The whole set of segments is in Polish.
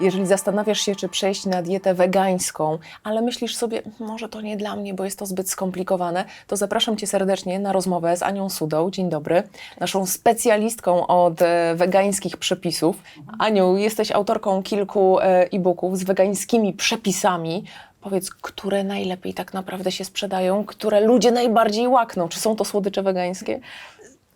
Jeżeli zastanawiasz się, czy przejść na dietę wegańską, ale myślisz sobie, może to nie dla mnie, bo jest to zbyt skomplikowane, to zapraszam Cię serdecznie na rozmowę z Anią Sudą. Dzień dobry. Naszą specjalistką od e, wegańskich przepisów. Aniu, jesteś autorką kilku e, e-booków z wegańskimi przepisami. Powiedz, które najlepiej tak naprawdę się sprzedają, które ludzie najbardziej łakną? Czy są to słodycze wegańskie?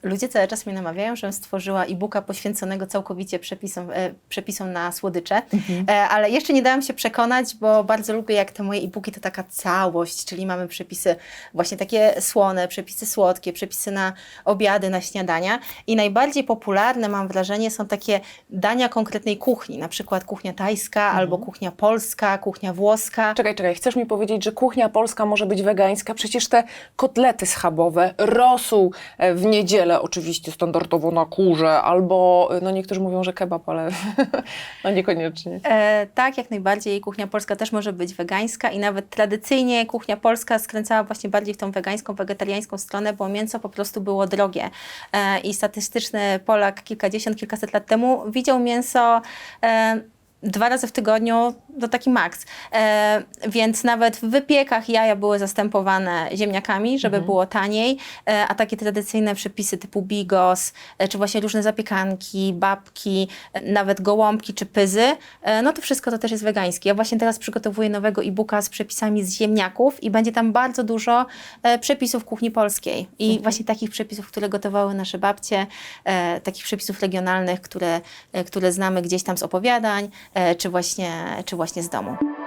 Ludzie cały czas mnie namawiają, żebym stworzyła e-booka poświęconego całkowicie przepisom, e, przepisom na słodycze, e, ale jeszcze nie dałam się przekonać, bo bardzo lubię, jak te moje e-booki to taka całość, czyli mamy przepisy właśnie takie słone, przepisy słodkie, przepisy na obiady, na śniadania i najbardziej popularne, mam wrażenie, są takie dania konkretnej kuchni, na przykład kuchnia tajska albo kuchnia polska, kuchnia włoska. Czekaj, czekaj, chcesz mi powiedzieć, że kuchnia polska może być wegańska? Przecież te kotlety schabowe, rosół e, w niedzielę oczywiście standardowo na kurze, albo, no niektórzy mówią, że kebab, ale no niekoniecznie. E, tak, jak najbardziej. Kuchnia polska też może być wegańska i nawet tradycyjnie kuchnia polska skręcała właśnie bardziej w tą wegańską, wegetariańską stronę, bo mięso po prostu było drogie. E, I statystyczny Polak kilkadziesiąt, kilkaset lat temu widział mięso. E, Dwa razy w tygodniu to taki maks. E, więc nawet w wypiekach jaja były zastępowane ziemniakami, żeby było taniej, e, a takie tradycyjne przepisy typu bigos, e, czy właśnie różne zapiekanki, babki, e, nawet gołąbki czy pyzy, e, no to wszystko to też jest wegańskie. Ja właśnie teraz przygotowuję nowego e-booka z przepisami z ziemniaków i będzie tam bardzo dużo e, przepisów kuchni polskiej i właśnie takich przepisów, które gotowały nasze babcie, e, takich przepisów regionalnych, które, e, które znamy gdzieś tam z opowiadań, e, czy właśnie, czy właśnie z domu.